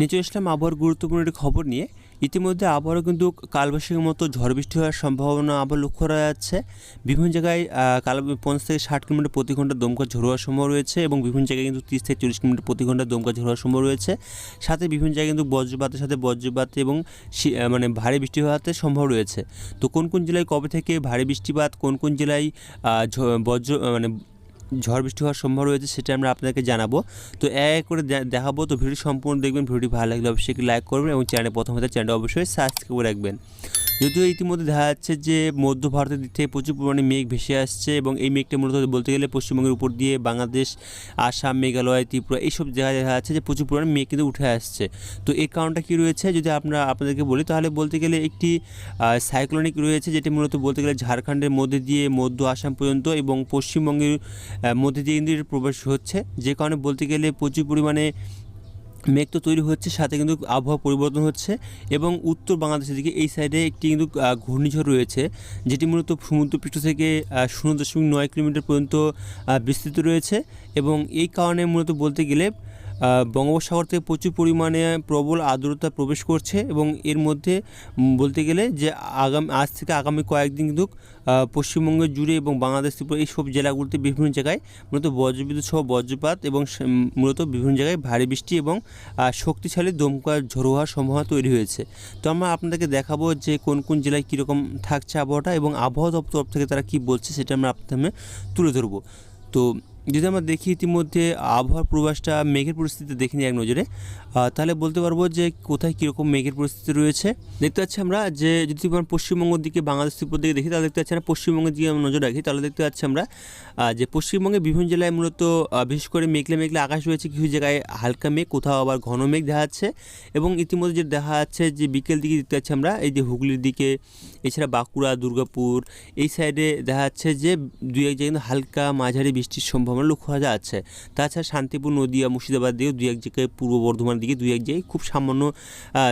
নিচে ইসলাম আবহাওয়ার গুরুত্বপূর্ণ একটি খবর নিয়ে ইতিমধ্যে আবারও কিন্তু কালবৈশাখীর মতো ঝড় বৃষ্টি হওয়ার সম্ভাবনা আবার লক্ষ্য করা যাচ্ছে। বিভিন্ন জায়গায় কাল পঞ্চাশ থেকে ষাট কিলোমিটার প্রতি ঘণ্টা দমকা ঝড় হওয়ার সম্ভব রয়েছে এবং বিভিন্ন জায়গায় কিন্তু তিরিশ থেকে চল্লিশ কিলোমিটার প্রতি ঘণ্টা দমকা ঝড় হওয়ার সম্ভব রয়েছে। সাথে বিভিন্ন জায়গায় কিন্তু বজ্রপাতের সাথে বজ্রপাত এবং মানে ভারী বৃষ্টি হওয়াতে সম্ভব রয়েছে। তো কোন কোন জেলায় কবে থেকে ভারী বৃষ্টিপাত, কোন কোন জেলায় বজ্র মানে ঝড় বৃষ্টি হওয়ার সম্ভব রয়েছে, সেটা আমরা আপনাদেরকে জানাব। তো এক এক করে দেখাবো। তো ভিডিও সম্পূর্ণ দেখবেন, ভিডিওটি ভালো লাগলে অবশ্যই লাইক করবেন এবং চ্যানেলে প্রথম হতে চ্যানেলটা অবশ্যই সাবস্ক্রাইব করে রাখবেন। যদিও ইতিমধ্যে দেখা যাচ্ছে যে মধ্য ভারতের দিক থেকে প্রচুর পরিমাণে মেঘ ভেসে আসছে এবং এই মেঘটা মূলত বলতে গেলে পশ্চিমবঙ্গের উপর দিয়ে বাংলাদেশ, আসাম, মেঘালয়, ত্রিপুরা এইসব জায়গায় দেখা যাচ্ছে যে প্রচুর পরিমাণে মেঘ কিন্তু উঠে আসছে। তো এই কারণটা কী রয়েছে যদি আমরা আপনাদেরকে বলি, তাহলে বলতে গেলে একটি সাইক্লোনিক রয়েছে যেটি মূলত বলতে গেলে ঝাড়খণ্ডের মধ্যে দিয়ে মধ্য আসাম পর্যন্ত এবং পশ্চিমবঙ্গের মধ্যে দিয়ে কিন্তু প্রবেশ হচ্ছে। যে কারণে বলতে গেলে প্রচুর পরিমাণে মেঘ তো তৈরি হচ্ছে, সাথে কিন্তু আবহাওয়া পরিবর্তন হচ্ছে এবং উত্তর বাংলাদেশের দিকে এই সাইডে একটি কিন্তু ঘূর্ণিঝড় রয়েছে, যেটি মূলত সমুদ্রপৃষ্ঠ থেকে শূন্য দশমিক নয় কিলোমিটার পর্যন্ত বিস্তৃত রয়েছে এবং এই কারণে মূলত বলতে গেলে বঙ্গোপসাগর থেকে প্রচুর পরিমাণে প্রবল আর্দ্রতা প্রবেশ করছে এবং এর মধ্যে বলতে গেলে যে আগামী, আজ থেকে আগামী কয়েকদিন কিন্তু পশ্চিমবঙ্গ জুড়ে এবং বাংলাদেশ ত্রিপুরা এই সব জেলাগুলিতে বিভিন্ন জায়গায় মূলত বজ্রবিদ্যুৎ সহ বজ্রপাত এবং মূলত বিভিন্ন জায়গায় ভারী বৃষ্টি এবং শক্তিশালী দমকা ঝড়ো হওয়ার সম্ভাবনা তৈরি হয়েছে। তো আমরা আপনাদেরকে দেখাবো যে কোন কোন জেলায় কীরকম থাকছে আবহাওয়াটা এবং আবহাওয়া দপ্তর থেকে তারা কী বলছে সেটা আমরা আপনাদের সামনে তুলে ধরবো। তো যদি আমরা দেখি ইতিমধ্যে আবহাওয়ার পূর্বাসটা মেঘের পরিস্থিতি দেখে নিই এক নজরে তাহলে বলতে পারব যে কোথায় কীরকম মেঘের পরিস্থিতি রয়েছে। দেখতে পাচ্ছি আমরা যে যদি পশ্চিমবঙ্গের দিকে বাংলাদেশ ত্রিপুরার দিকে দেখি, তাহলে দেখতে পাচ্ছি আমরা পশ্চিমবঙ্গের দিকে আমরা নজর রাখি। তাহলে দেখতে পাচ্ছি আমরা যে পশ্চিমবঙ্গের বিভিন্ন জেলায় মূলত বিশেষ করে মেঘলে মেঘলে আকাশ রয়েছে, কিছু জায়গায় হালকা মেঘ, কোথাও আবার ঘন মেঘ দেখা যাচ্ছে। এবং ইতিমধ্যে যে দেখা যাচ্ছে যে বিকেল দিকে দেখতে পাচ্ছি আমরা, এই যে হুগলির দিকে, এছাড়া বাঁকুড়া, দুর্গাপুর, এই সাইডে দেখা যাচ্ছে যে দুই এক জায়গায় হালকা মাঝারি বৃষ্টির সম্ভাবনা লক্ষ্য করা যাচ্ছে তাছাড়া শান্তিপুর, নদীয়া, মুর্শিদাবাদ দিকেও দুই এক জায়গায় পূর্ব বর্ধমান দিকে দুই এক জায়গায় খুব সামান্য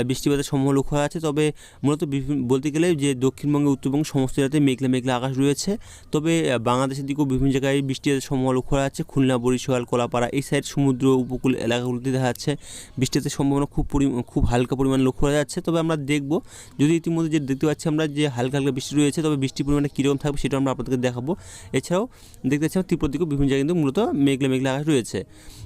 বৃষ্টিপাতের সম্ভাবনা লক্ষ্য করা যাচ্ছে তবে মূলত বলতে গেলে যে দক্ষিণবঙ্গে উত্তরবঙ্গ সমস্ত জায়গাতে মেঘলা মেঘলা আকাশ রয়েছে। তবে বাংলাদেশের দিকেও বিভিন্ন জায়গায় বৃষ্টির সম্ভাবনা লক্ষ্য করা যাচ্ছে খুলনা, বরিশাল, কলাপাড়া এই সাইড সমুদ্র উপকূল এলাকাগুলিতে দেখা যাচ্ছে বৃষ্টিতে সম্ভাবনা খুব খুব হালকা পরিমাণ লক্ষ্য করা যাচ্ছে। তবে আমরা দেখব, যদি ইতিমধ্যে যে দেখতে পাচ্ছি আমরা যে হালকা হালকা বৃষ্টি রয়েছে, তবে বৃষ্টির পরিমাণটা কীরকম থাকবে সেটা আমরা আপনাদেরকে দেখাবো। এছাড়াও দেখতে পাচ্ছি ত্রিপুরা দিকেও বিভিন্ন জায়গায় কিন্তু মূলত মেঘলা মেঘলা আকাশ রয়েছে।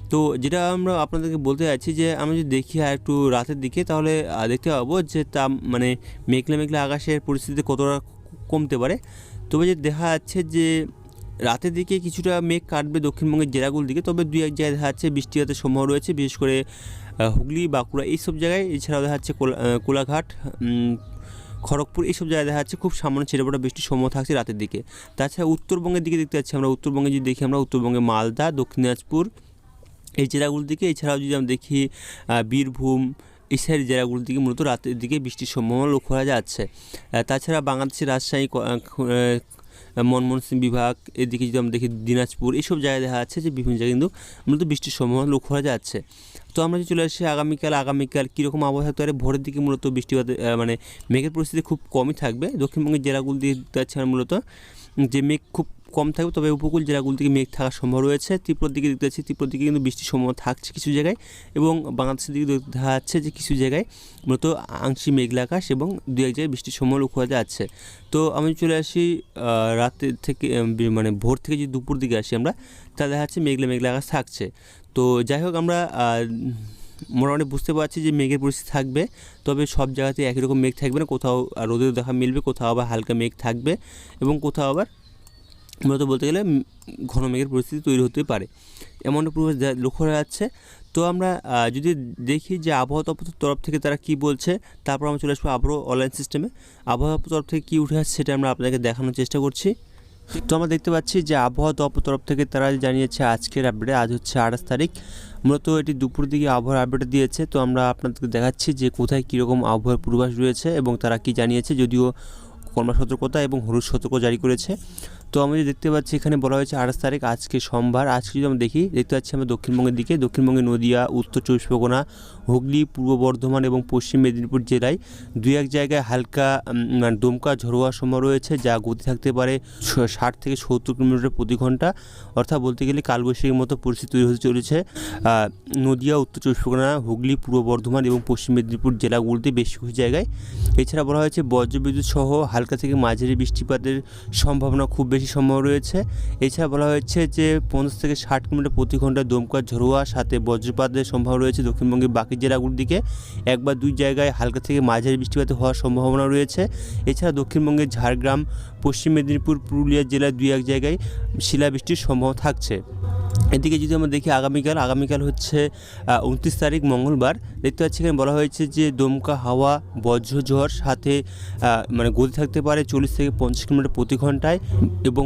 তো যেটা আমরা আপনাদেরকে বলতে চাইছি যে আমরা যদি দেখি আর একটু রাতের দিকে, তাহলে দেখতে পাবো যে তা মানে মেঘলা মেঘলা আকাশের পরিস্থিতি কতটা কমতে পারে। তবে যে দেখা যাচ্ছে যে, রাতের দিকে কিছুটা মেঘ কাটবে দক্ষিণবঙ্গের জেলাগুলোর দিকে, তবে দুই এক জায়গায় দেখা যাচ্ছে বৃষ্টিপাতের সম্ভাবনা রয়েছে, বিশেষ করে হুগলি, বাঁকুড়া, এইসব জায়গায়। এছাড়াও দেখা যাচ্ছে কোলা- কোলাঘাট খড়গপুর, এইসব জায়গায় দেখা যাচ্ছে খুব সামান্য ছেড়েপোটা বৃষ্টির সম্ভব থাকছে রাতের দিকে। তাছাড়া উত্তরবঙ্গের দিকে দেখতে পাচ্ছি আমরা, উত্তরবঙ্গে যদি দেখি আমরা, উত্তরবঙ্গে মালদা, দক্ষিণ দিনাজপুর, এই জেলাগুলোর দিকে। এছাড়াও যদি আমরা দেখি বীরভূম, এই সাইড জেলাগুলোর দিকে মূলত রাতের দিকে বৃষ্টির সম্ভাবনা লক্ষ্য করা যাচ্ছে। তাছাড়া বাংলাদেশের রাজশাহী মনমোহন সিং বিভাগ, এদিকে যদি আমরা দেখি দিনাজপুর এইসব জায়গায় দেখা যাচ্ছে যে বিভিন্ন জায়গায় কিন্তু মূলত বৃষ্টির সম্ভাবনা লক্ষ্য করা যাচ্ছে। তো আমরা যে চলে আসি আগামীকাল আগামীকাল কীরকম আবহাওয়া থাকতে ভোরের দিকে মূলত বৃষ্টিপাত মানে মেঘের পরিস্থিতি খুব কমই থাকবে। দক্ষিণবঙ্গের জেলাগুলি দিয়ে যাচ্ছে আমরা মূলত যে মেঘ খুব কম থাকবে, তবে উপকূল জেলাগুলো থেকে মেঘ থাকার সম্ভব রয়েছে। ত্রিপুরার দিকে দেখতে পাচ্ছি ত্রিপুরার দিকে কিন্তু বৃষ্টির সম্ভাবনা থাকছে কিছু জায়গায় এবং বাংলাদেশের দিকে দেখা যাচ্ছে যে কিছু জায়গায় মূলত আংশিক মেঘলা আকাশ এবং দু এক জায়গায় বৃষ্টির সম্ভাবনা লক্ষ্য করা যাচ্ছে। তো আমি চলে আসি রাতে থেকে মানে ভোর থেকে যদি দুপুর দিকে আসি আমরা, তা দেখা যাচ্ছে মেঘলা মেঘলা আকাশ থাকছে। তো যাই হোক আমরা মোটামুটি বুঝতে পারছি যে মেঘের পরিস্থিতি থাকবে, তবে সব জায়গাতে একই রকম মেঘ থাকবে না, কোথাও রোদের দেখা মিলবে, কোথাও আবার হালকা মেঘ থাকবে এবং কোথাও আবার মূলত বলতে গেলে ঘন মেঘের পরিস্থিতি তৈরি হতে পারে। এমন পূর্বাভাস লক্ষ্য করা যাচ্ছে। তো আমরা যদি দেখি যে আবহাওয়া দপ্তর তরফ থেকে তারা কি বলছে, তারপর আমরা চলে আসব আবারও অনলাইন সিস্টেমে আবহাওয়া দপ্তর তরফ থেকে কী উঠে আসছে সেটা আমরা আপনাকে দেখানোর চেষ্টা করছি। তো আমরা দেখতে পাচ্ছি যে আবহাওয়া দপ্তর তরফ থেকে তারা জানিয়েছে আজকের আপডেটে আজ হচ্ছে আঠাশ তারিখ। মূলত এটি দুপুর দিকে আবহাওয়ার আপডেট দিয়েছে। তো আমরা আপনাদেরকে দেখাচ্ছি যে কোথায় কীরকম আবহাওয়ার পূর্বাভাস রয়েছে এবং তারা কি জানিয়েছে, যদিও কর্মা সতর্কতা এবং হলুদ সতর্ক জারি করেছে। তো আমরা যে দেখতে পাচ্ছি, এখানে বলা হয়েছে আঠাশ তারিখ, আজকে সোমবার। আজকে যদি আমরা দেখি, দেখতে পাচ্ছি আমরা দক্ষিণবঙ্গের দিকে, দক্ষিণবঙ্গে নদিয়া, উত্তর চব্বিশ পরগনা, হুগলি, পূর্ব বর্ধমান এবং পশ্চিম মেদিনীপুর জেলায় দু এক জায়গায় হালকা মানে দমকা ঝোড়োয়া সময় রয়েছে, যা গতি থাকতে পারে ষাট থেকে সত্তর কিলোমিটার প্রতি ঘণ্টা। অর্থাৎ বলতে গেলে কালবৈশাখীর মতো পরিস্থিতি তৈরি হতে চলেছে। নদিয়া, উত্তর চব্বিশ পরগনা, হুগলি, পূর্ব বর্ধমান এবং পশ্চিম মেদিনীপুর জেলাগুলিতে বেশ কিছু জায়গায়। এছাড়া বলা হয়েছে বজ্রবিদ্যুৎ সহ হালকা থেকে মাঝারি বৃষ্টিপাতের সম্ভাবনা খুব বেশি। সম্ভব রয়েছে। এছাড়া বলা হয়েছে যে পঞ্চাশ থেকে ষাট কিলোমিটার প্রতি ঘন্টায় দমকা ঝরোয়া, সাথে বজ্রপাতের সম্ভাবনা রয়েছে দক্ষিণবঙ্গের বাকি জেলাগুলির দিকে। একবার দুই জায়গায় হালকা থেকে মাঝারি বৃষ্টিপাত হওয়ার সম্ভাবনা রয়েছে। এছাড়া দক্ষিণবঙ্গের ঝাড়গ্রাম, পশ্চিম মেদিনীপুর, পুরুলিয়া জেলার দুই এক জায়গায় শিলাবৃষ্টির সম্ভাবনা থাকছে। এদিকে যদি আমরা দেখি আগামীকাল আগামীকাল হচ্ছে উনত্রিশ তারিখ মঙ্গলবার। দেখতে পাচ্ছি এখানে বলা হয়েছে যে দমকা হাওয়া বজ্রঝড় সাথে মানে গতি থাকতে পারে চল্লিশ থেকে পঞ্চাশ কিলোমিটার প্রতি ঘন্টায় এবং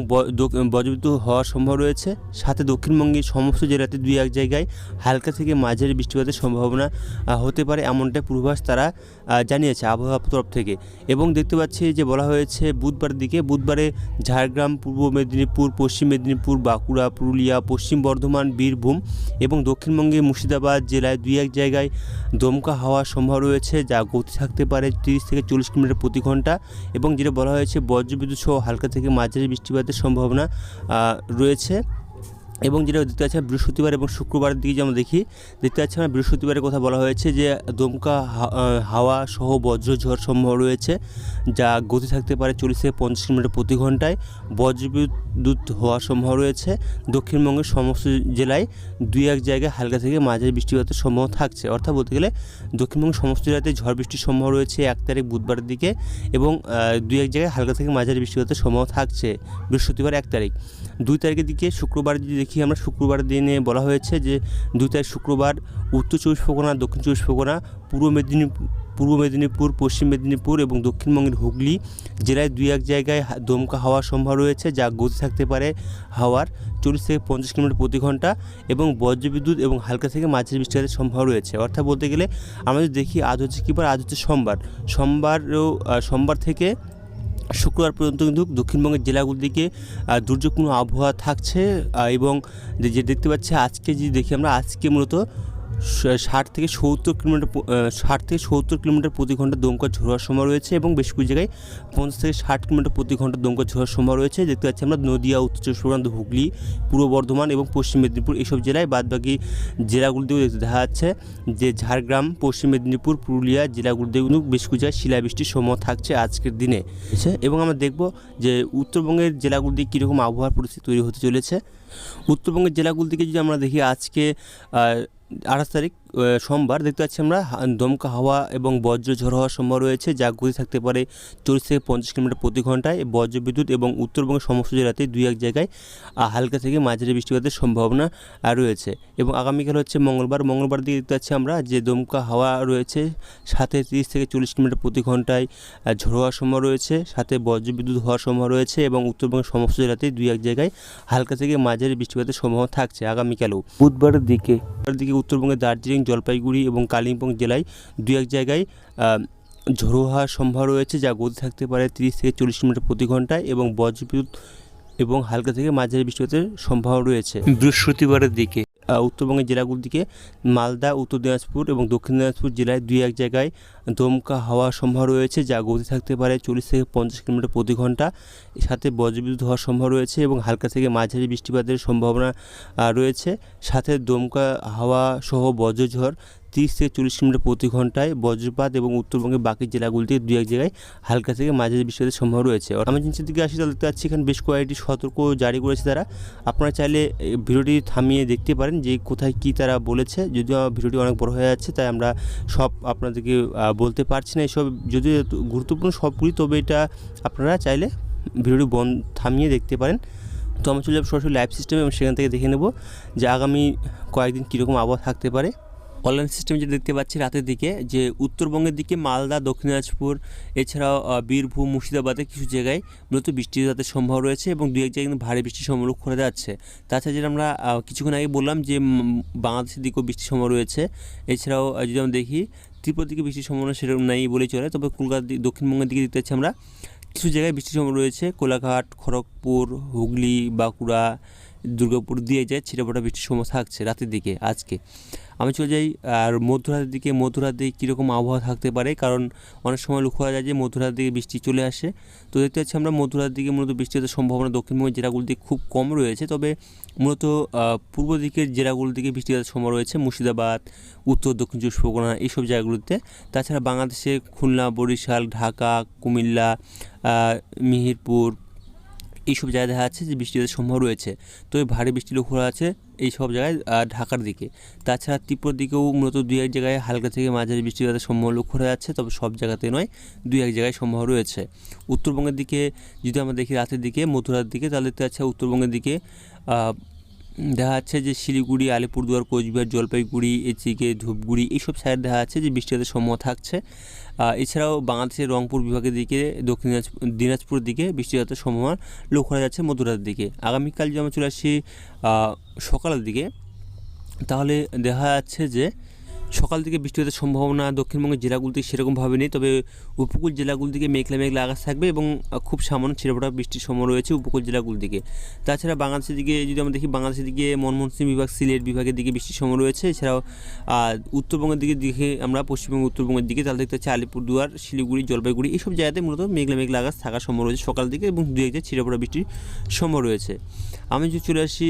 বজ্রবিদ্যুৎ হওয়ার সম্ভব রয়েছে। সাথে দক্ষিণবঙ্গের সমস্ত জেলাতে দুই এক জায়গায় হালকা থেকে মাঝারি বৃষ্টিপাতের সম্ভাবনা হতে পারে এমনটাই পূর্বাভাস তারা জানিয়েছে আবহাওয়া তরফ থেকে। এবং দেখতে পাচ্ছি যে বলা হয়েছে বুধবারের দিকে, বুধবারে ঝাড়গ্রাম, পূর্ব মেদিনীপুর, পশ্চিম মেদিনীপুর, বাঁকুড়া, পুরুলিয়া, পশ্চিম বর্ধমান বীরভূম এবং দক্ষিণবঙ্গে মুর্শিদাবাদ জেলায় দুই এক জায়গায় দমকা হাওয়ার সম্ভাবনা রয়েছে, যা গতি থাকতে পারে তিরিশ থেকে চল্লিশ কিলোমিটার প্রতি ঘণ্টা এবং যেটা বলা হয়েছে বজ্রবিদ্যুৎ সহ হালকা থেকে মাঝারি বৃষ্টিপাতের সম্ভাবনা রয়েছে। এবং যেটা দেখতে পাচ্ছি বৃহস্পতিবার এবং শুক্রবারের দিকে যে আমরা দেখি দেখতে পাচ্ছি আমরা বৃহস্পতিবারের কথা বলা হয়েছে যে দমকা হাওয়া সহ বজ্রঝড় সম্ভব রয়েছে, যা গতি থাকতে পারে চল্লিশ থেকে পঞ্চাশ কিলোমিটার প্রতি ঘন্টায়। বজ্রবিদ্যুৎ হওয়ার সম্ভব রয়েছে। দক্ষিণবঙ্গের সমস্ত জেলায় দুই এক জায়গায় হালকা থেকে মাঝারি বৃষ্টিপাতের সম্ভাবনা থাকছে। অর্থাৎ বলতে গেলে দক্ষিণবঙ্গের সমস্ত জেলাতে ঝড় বৃষ্টির সম্ভাবনা রয়েছে এক তারিখ বুধবারের দিকে এবং দুই এক জায়গায় হালকা থেকে মাঝারি বৃষ্টিপাতের সম্ভাবনা থাকছে বৃহস্পতিবার এক তারিখ। দুই তারিখের দিকে শুক্রবার যদি দেখি আমরা শুক্রবার দিনে বলা হয়েছে যে দুই তারিখ শুক্রবার উত্তর চব্বিশ পরগনা, দক্ষিণ চব্বিশ পরগনা, পূর্ব মেদিনীপুর পূর্ব মেদিনীপুর, পশ্চিম মেদিনীপুর এবং দক্ষিণবঙ্গের হুগলি জেলায় দুই এক জায়গায় দমকা হাওয়ার সম্ভব রয়েছে যা গতি থাকতে পারে হাওয়ার চল্লিশ থেকে পঞ্চাশ কিলোমিটার প্রতি ঘণ্টা এবং বজ্রবিদ্যুৎ এবং হালকা থেকে মাঝারি বৃষ্টিপাতের সম্ভব রয়েছে। অর্থাৎ বলতে গেলে আমরা যদি দেখি আজ হচ্ছে কী বার? আজ হচ্ছে সোমবার। সোমবারও সোমবার থেকে শুক্রবার পর্যন্ত কিন্তু দক্ষিণবঙ্গের জেলাগুলির দিকে আহ, দুর্যোগপূর্ণ আবহাওয়া থাকছে এবং যে দেখতে পাচ্ছি আজকে যদি দেখি আমরা আজকে মূলত ষাট থেকে সত্তর কিলোমিটার ষাট থেকে সত্তর কিলোমিটার প্রতি ঘণ্টা দমকা ঝোড়ার সময় রয়েছে এবং বেশ কিছু জায়গায় পঞ্চাশ থেকে ষাট কিলোমিটার প্রতি ঘণ্টা দমকা ঝোড়ার সময় রয়েছে। দেখতে পাচ্ছি আমরা নদিয়া উত্তর চব্বিশ পরগনা হুগলি পূর্ব বর্ধমান এবং পশ্চিম মেদিনীপুর এইসব জেলায়। বাদবাকি জেলাগুলিতেও দেখতে দেখা যাচ্ছে যে ঝাড়গ্রাম পশ্চিম মেদিনীপুর পুরুলিয়া জেলাগুলিতে কিন্তু বেশ কিছু জায়গায় শিলাবৃষ্টির সময় থাকছে আজকের দিনে। এবং আমরা দেখব যে উত্তরবঙ্গের জেলাগুলিতে কীরকম আবহাওয়ার পরিস্থিতি তৈরি হতে চলেছে। উত্তরবঙ্গের জেলাগুলি থেকে যদি আমরা দেখি আজকে আঠাশ তারিখ সোমবার দেখতে পাচ্ছি আমরা দমকা হাওয়া এবং বজ্র ঝড় হওয়ার সম্ভব রয়েছে যা গতি থাকতে পারে চল্লিশ থেকে পঞ্চাশ কিলোমিটার প্রতি ঘন্টায়। বজ্র বিদ্যুৎ এবং উত্তরবঙ্গের সমস্ত জেলাতে দুই এক জায়গায় হালকা থেকে মাঝারি বৃষ্টিপাতের সম্ভাবনা রয়েছে। এবং আগামীকাল হচ্ছে মঙ্গলবার মঙ্গলবার দিকে দেখতে পাচ্ছি আমরা যে দমকা হাওয়া রয়েছে সাথে তিরিশ থেকে চল্লিশ কিলোমিটার প্রতি ঘন্টায় ঝড় হওয়ার সম্ভব রয়েছে সাথে বজ্রবিদ্যুৎ হওয়ার সম্ভব রয়েছে এবং উত্তরবঙ্গের সমস্ত জেলাতেই দুই এক জায়গায় হালকা থেকে মাঝারি বৃষ্টিপাতের সম্ভাবনা থাকছে আগামীকালও। বুধবারের দিকে। দিকে উত্তরবঙ্গের দার্জিলিং জলপাইগুড়ি এবং কালিম্পং জেলায় দু এক জায়গায় ঝোড়ো হওয়ার সম্ভাবনা রয়েছে যা গতি থাকতে পারে তিরিশ থেকে চল্লিশ কিলোমিটার প্রতি ঘন্টায় এবং বজ্রবিদ্যুৎ এবং হালকা থেকে মাঝারি বৃষ্টিপাতের সম্ভাবনা রয়েছে। বৃহস্পতিবারের দিকে। উত্তরবঙ্গের জেলাগুলির দিকে মালদা উত্তর দিনাজপুর এবং দক্ষিণ দিনাজপুর জেলায় দুই এক জায়গায় দমকা হাওয়ার সম্ভব রয়েছে, যা গতি থাকতে পারে চল্লিশ থেকে পঞ্চাশ কিলোমিটার প্রতি ঘণ্টা। সাথে বজ্রবিদ্যুৎ হওয়ার সম্ভব রয়েছে এবং হালকা থেকে মাঝারি বৃষ্টিপাতের সম্ভাবনা রয়েছে। সাথে দমকা হাওয়া সহ বজ্রঝড় তিরিশ থেকে চল্লিশ কিলোমিটার প্রতি ঘন্টায় বজ্রপাত এবং উত্তরবঙ্গের বাকি জেলাগুলিতে দু এক জায়গায় হালকা থেকে মাঝারি বৃষ্টিপাতের সম্ভব রয়েছে। আমি নিচের দিকে আসি, তাহলে দেখতে পাচ্ছি এখানে বেশ কয়েকটি সতর্ক জারি করেছে তারা। আপনারা চাইলে ভিডিওটি থামিয়ে দেখতে পারেন যে কোথায় কি তারা বলেছে। যদিও আমার ভিডিওটি অনেক বড় হয়ে যাচ্ছে, তাই আমরা সব আপনাদেরকে বলতে পারছি না এসব এত গুরুত্বপূর্ণ সবগুলি, তবে এটা আপনারা চাইলে ভিডিওটি বন থামিয়ে দেখতে পারেন। তো আমরা চলে যাব সরাসরি লাইভ সিস্টেমে এবং সেখান থেকে দেখে নেব যে আগামী কয়েকদিন কীরকম আবহাওয়া থাকতে পারে। অনলাইন সিস্টেমে যেটা দেখতে পাচ্ছি রাতের দিকে, যে উত্তরবঙ্গের দিকে মালদা, দক্ষিণ দিনাজপুর, এছাড়াও বীরভূম মুর্শিদাবাদে কিছু জায়গায় মূলত বৃষ্টিপাতের সম্ভব রয়েছে এবং দু এক জায়গায় কিন্তু ভারী বৃষ্টির সম্ভাবনা করা যাচ্ছে। তাছাড়া যেটা আমরা কিছুক্ষণ আগে বললাম যে বাংলাদেশের দিকেও বৃষ্টির সম্ভাবনা রয়েছে। এছাড়াও যদি আমরা দেখি ত্রিপুরার দিকে বৃষ্টির সম্ভাবনা সেরকম নেই বলেই চলে। তবে কলকাতার দিকে, দক্ষিণবঙ্গের দিকে দেখতে পাচ্ছি আমরা, কিছু জায়গায় বৃষ্টির সম্ভাবনা রয়েছে। কোলাঘাট, খড়গপুর, হুগলি, বাঁকুড়া দুর্গাপুর দিয়ে যায়, ছিটেফোঁটা বৃষ্টির সময় থাকছে রাতের দিকে, আজকে। আমি চলে যাই, আর মধ্যরাতের দিকে, মধ্যরাতে কীরকম আবহাওয়া থাকতে পারে? কারণ অনেক সময় লক্ষ্য করা যায় যে মধ্যরাতের দিকে বৃষ্টি চলে আসে। তো দেখতে পাচ্ছি আমরা মধ্যরাতের দিকে মূলত বৃষ্টির সম্ভাবনা দক্ষিণবঙ্গের জেলাগুলিতে খুব কম রয়েছে। তবে মূলত পূর্ব দিকের জেলাগুলোর দিকে বৃষ্টি বৃষ্টিপাতের সময় রয়েছে। মুর্শিদাবাদ, উত্তর, দক্ষিণ চব্বিশ পরগনা, এইসব জায়গাগুলিতে। তাছাড়া বাংলাদেশে খুলনা, বরিশাল, ঢাকা, কুমিল্লা মিহিরপুর এইসব জায়গায় দেখা যাচ্ছে যে বৃষ্টিপাতের সম্ভব রয়েছে। তো এই ভারী বৃষ্টি লক্ষ্য করা আছে এই সব জায়গায় ঢাকার দিকে। তাছাড়া ত্রিপুরার দিকেও মূলত দুই এক জায়গায় হালকা থেকে মাঝারি বৃষ্টিপাতের সম্ভব লক্ষ্য করা যাচ্ছে, তবে সব জায়গাতে নয়, দুই এক জায়গায় সম্ভব রয়েছে। উত্তরবঙ্গের দিকে যদি আমরা দেখি রাতের দিকে, মথুরার দিকে, তাহলে পাচ্ছি উত্তরবঙ্গের দিকে দেখা যাচ্ছে যে শিলিগুড়ি, আলিপুরদুয়ার, কোচবিহার, জলপাইগুড়ি, এদিকে ধূপগুড়ি এইসব সাইড দেখা যাচ্ছে যে বৃষ্টিপাতের সম্ভাবনা থাকছে। এছাড়াও বাংলাদেশের রংপুর বিভাগের দিকে, দক্ষিণ দিনাজপুর দিকে বৃষ্টিপাতের সম্ভাবনা লক্ষ্য করা যাচ্ছে মধ্যরাতের দিকে। আগামীকাল যে আমরা চলে আসি সকালের দিকে, তাহলে দেখা যাচ্ছে যে সকাল থেকে বৃষ্টিপাতের সম্ভাবনা দক্ষিণবঙ্গের জেলাগুলিতে সেরকমভাবে নেই, তবে উপকূল জেলাগুলি দিকে মেঘলা মেঘলা আকাশ থাকবে এবং খুব সামান্য ছিটেফোঁটা বৃষ্টির সম্ভাবনা রয়েছে উপকূল জেলাগুলি দিকে তাছাড়া বাংলাদেশের দিকে যদি আমরা দেখি, বাংলাদেশের দিকে মনমোহন সিং বিভাগ, সিলেট বিভাগের দিকে বৃষ্টির সম্ভাবনা রয়েছে। এছাড়াও উত্তরবঙ্গের দিকে দিকে আমরা পশ্চিমবঙ্গ, উত্তরবঙ্গের দিকে তাহলে দেখতে পাচ্ছি আলিপুরদুয়ার, শিলিগুড়ি, জলপাইগুড়ি এইসব জায়গাতে মূলত মেঘলা মেঘলা আকাশ থাকার সম্ভব রয়েছে সকাল দিকে এবং দু এক জায়গায় বৃষ্টির সম্ভব রয়েছে। আমি যদি চলে আসি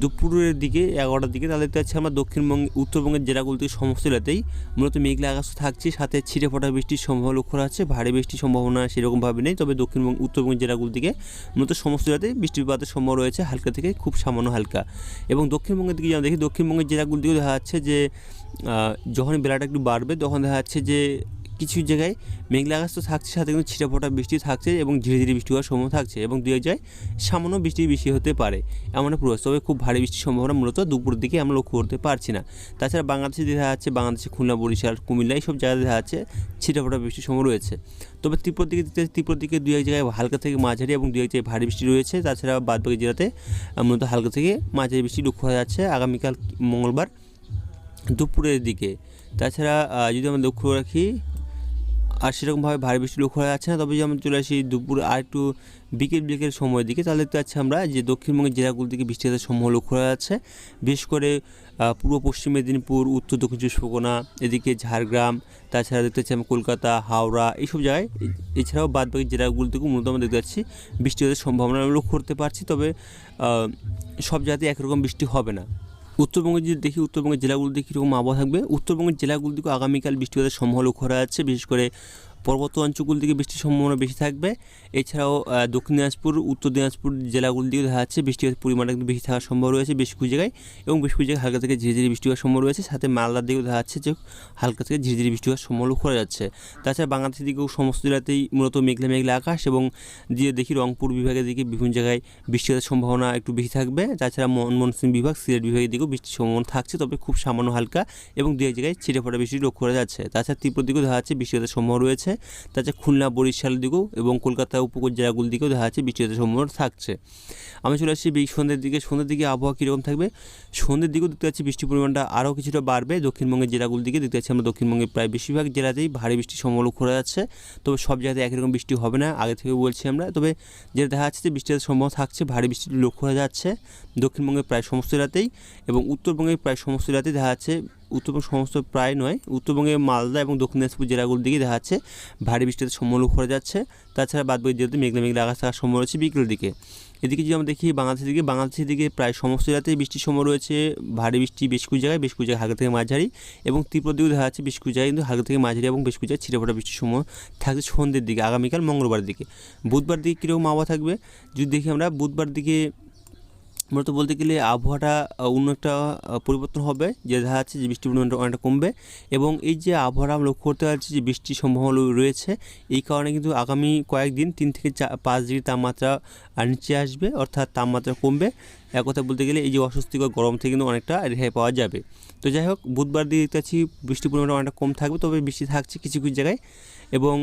দুপুরের দিকে, এগারোটার দিকে, তাহলে দেখতে পাচ্ছি আমরা দক্ষিণবঙ্গে, উত্তরবঙ্গের জেলাগুলিতে সমস্ত জেলাতেই মূলত মেঘলা আকাশ থাকছে, সাথে ছিটে ফোটা বৃষ্টির সম্ভাবনা লক্ষ্য যাচ্ছে, ভারী বৃষ্টির সম্ভাবনা সেরকমভাবে নেই, তবে দক্ষিণবঙ্গ, উত্তরবঙ্গের জেলাগুলি দিকে মূলত সমস্ত জেলাতেই বৃষ্টিপাতের সম্ভাবনা রয়েছে, হালকা থেকে খুব সামান্য হালকা। এবং দক্ষিণবঙ্গের দিকে যেমন দেখি, দক্ষিণবঙ্গের জেলাগুলি দিকেও দেখা যাচ্ছে যে যখন বেলাটা একটু বাড়বে, তখন দেখা যাচ্ছে যে কিছু জায়গায় মেঘলা আকাশ তো থাকছে, সাথে কিন্তু ছিটা ফোটা বৃষ্টি থাকছে এবং ধীরে ধীরে বৃষ্টি হওয়ার সম্ভাবনা থাকছে এবং দু এক জায়গায় সামান্য বৃষ্টি বেশি হতে পারে এমন একটা তবে খুব ভারী বৃষ্টির সম্ভাবনা মূলত দুপুরের দিকে আমরা লক্ষ্য করতে পারছি না। তাছাড়া বাংলাদেশে দেখা যাচ্ছে, বাংলাদেশে খুলনা, বরিশাল, কুমিল্লা এইসব জায়গায় দেখা যাচ্ছে ছিটাফোটা বৃষ্টির সম্ভাবনা রয়েছে। তবে ত্রিপুরার দিকে দিতে ত্রিপুরার দিকে দু এক জায়গায় হালকা থেকে মাঝারি এবং দু এক জায়গায় ভারী বৃষ্টি রয়েছে। তাছাড়া বাদবাকি জেলাতে মূলত হালকা থেকে মাঝারি বৃষ্টি লক্ষ্য করা যাচ্ছে আগামীকাল, মঙ্গলবার দুপুরের দিকে। তাছাড়া যদি আমরা লক্ষ্য রাখি আর সেরকমভাবে ভারী বৃষ্টি লক্ষ্য করা যাচ্ছে না। তবে আমরা চলে আসি দুপুর আর একটু বিকেল বিকেল সময়ের দিকে, তাহলে দেখতে পাচ্ছি আমরা যে দক্ষিণবঙ্গের জেলাগুলো থেকে বৃষ্টিপাতের সম্ভাবনা লক্ষ্য করা যাচ্ছে। বিশেষ করে পূর্ব পশ্চিম মেদিনীপুর, উত্তর দক্ষিণ চব্বিশ পরগনা, এদিকে ঝাড়গ্রাম, তাছাড়া দেখতে পাচ্ছি আমরা কলকাতা, হাওড়া এইসব জায়গায়। এছাড়াও বাদবাকি জেলাগুলো থেকেও মূলত আমরা দেখতে পাচ্ছি বৃষ্টিপাতের সম্ভাবনা লক্ষ্য করতে পারছি। তবে সব জায়গাতে একরকম বৃষ্টি হবে না। উত্তরবঙ্গে যদি দেখি, উত্তরবঙ্গের জেলাগুলোতে কীরকম আবহাওয়া থাকবে। উত্তরবঙ্গের জেলাগুলো দিকেও আগামীকাল বৃষ্টিপাতের সম্ভাবনা করা যাচ্ছে বিশেষ করে পর্বত অঞ্চলগুলো দিকে বৃষ্টির সম্ভাবনা বেশি থাকবে। এছাড়াও দক্ষিণ দিনাজপুর, উত্তর দিনাজপুর জেলাগুলো দিকে দেখা যাচ্ছে বৃষ্টিপাতের পরিমাণটা কিন্তু বেশি থাকার সম্ভব রয়েছে বেশ কিছু জায়গায় এবং বেশ কিছু জায়গায় হালকা থেকে ধীরে বৃষ্টি হওয়ার সম্ভব রয়েছে। সাথে মালদার দিকেও দেখা যাচ্ছে যে হালকা থেকে ধীরে বৃষ্টি হওয়ার সম্ভাবনা করা যাচ্ছে। তাছাড়া বাংলাদেশের দিকেও সমস্ত জেলাতেই মূলত মেঘলা মেঘলা আকাশ এবং দিয়ে দেখি রংপুর বিভাগের দিকে বিভিন্ন জায়গায় বৃষ্টিপাতের সম্ভাবনা একটু বেশি থাকবে। তাছাড়া মনমোহন সিং বিভাগ, সিলেট বিভাগের দিকেও বৃষ্টির সম্ভাবনা থাকছে, তবে খুব সামান্য হালকা এবং দু এক জায়গায় ছিটে ফোটা বৃষ্টি লক্ষ্য করা যাচ্ছে। তাছাড়া ত্রিপুর দিকেও দেখা যাচ্ছে বৃষ্টিপাতের সম্ভাবনা রয়েছে। তাছাড়া খুলনা বরিশালের দিকেও এবং কলকাতা উপকূল জেলাগুলির দিকেও দেখা যাচ্ছে বৃষ্টিপাতের সম্ভাবনা থাকছে। আমি চলে আসছি সন্ধ্যের দিকে। সন্ধ্যের দিকে আবহাওয়া কীরকম থাকবে? সন্ধ্যের দিকেও দেখতে পাচ্ছি বৃষ্টির পরিমাণটা আরও কিছুটা বাড়বে। দক্ষিণবঙ্গের জেলাগুলির দিকে দেখতে পাচ্ছি আমরা দক্ষিণবঙ্গের প্রায় বেশিরভাগ জেলাতেই ভারী বৃষ্টির সম্ভাবনা করা যাচ্ছে। তবে সব জায়গাতে একই রকম বৃষ্টি হবে না, আগে থেকে বলছি আমরা। তবে যেটা দেখা যাচ্ছে যে বৃষ্টির সম্ভাবনা থাকছে, ভারী বৃষ্টি লক্ষ্য করা যাচ্ছে। দক্ষিণবঙ্গের প্রায় সমস্ত জেলাতেই এবং উত্তরবঙ্গের প্রায় সমস্ত জেলাতেই দেখা যাচ্ছে উত্তরবঙ্গ সমস্ত প্রায় নয়। উত্তরবঙ্গের মালদা এবং দক্ষিণ দিনাজপুর জেলাগুলোর দিকে দেখা যাচ্ছে ভারী বৃষ্টিতে লক্ষ্য করা যাচ্ছে। তাছাড়া বাদবাকি জেলাতে মেঘলা মেঘলা আকাশ থাকার সম্ভাবনা রয়েছে বিকেলের দিকে। এদিকে যদি আমরা দেখি বাংলাদেশের দিকে বাংলাদেশের দিকে প্রায় সমস্ত জেলাতেই বৃষ্টির সম্ভাবনা রয়েছে। ভারী বৃষ্টি বেশ কিছু জায়গায় বেশ কিছু জায়গায় হালকা থেকে মাঝারি এবং ত্রিপুরা দিকেও দেখা যাচ্ছে বেশ কিছু জায়গায় কিন্তু হালকা থেকে মাঝারি এবং বেশ কিছু জায়গায় ছিটেফোঁটা বৃষ্টির সময় থাকছে সন্ধ্যের দিকে, আগামীকাল মঙ্গলবার দিকে। বুধবার দিকে কীরকম আবহাওয়া থাকবে? যদি দেখি আমরা, বুধবার দিকে মূলত বলতে গেলে আবহাওয়াটা অন্য একটা পরিবর্তন হবে। যে দেখা যাচ্ছে যে বৃষ্টির পরিমাণটা অনেকটা কমবে এবং এই যে আবহাওয়া আমরা লক্ষ্য করতে পারছি যে বৃষ্টির সম্ভাবনা রয়েছে, এই কারণে কিন্তু আগামী কয়েকদিন তিন থেকে চা, পাঁচ ডিগ্রি তাপমাত্রা নিচে আসবে। অর্থাৎ তাপমাত্রা কমবে। এক কথা বলতে গেলে এই যে অস্বস্তিকর গরম থেকে কিন্তু অনেকটা রেহাই পাওয়া যাবে। তো যাই হোক, বুধবার দিয়ে দেখতে পাচ্ছি বৃষ্টির পরিমাণটা অনেকটা কম থাকবে, তবে বৃষ্টি থাকছে কিছু কিছু জায়গায় এবং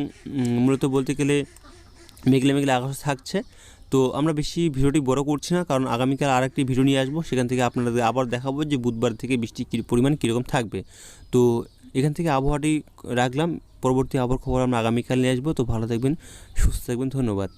মূলত বলতে গেলে মেঘলে মেঘলে আকাশ থাকছে। তো আমরা বেশি ভিডিওটি বড় করছি না, কারণ আগামীকাল আর একটি ভিডিও নিয়ে আসব। সেখান থেকে আপনাদের আবার দেখাবো যে বুধবার থেকে বৃষ্টির কী পরিমাণ, কীরকম থাকবে। তো এখান থেকে আবহাওয়াটি রাখলাম, পরবর্তী আবহাওয়ার খবর আমরা আগামীকাল নিয়ে আসব। তো ভালো থাকবেন, সুস্থ থাকবেন, ধন্যবাদ।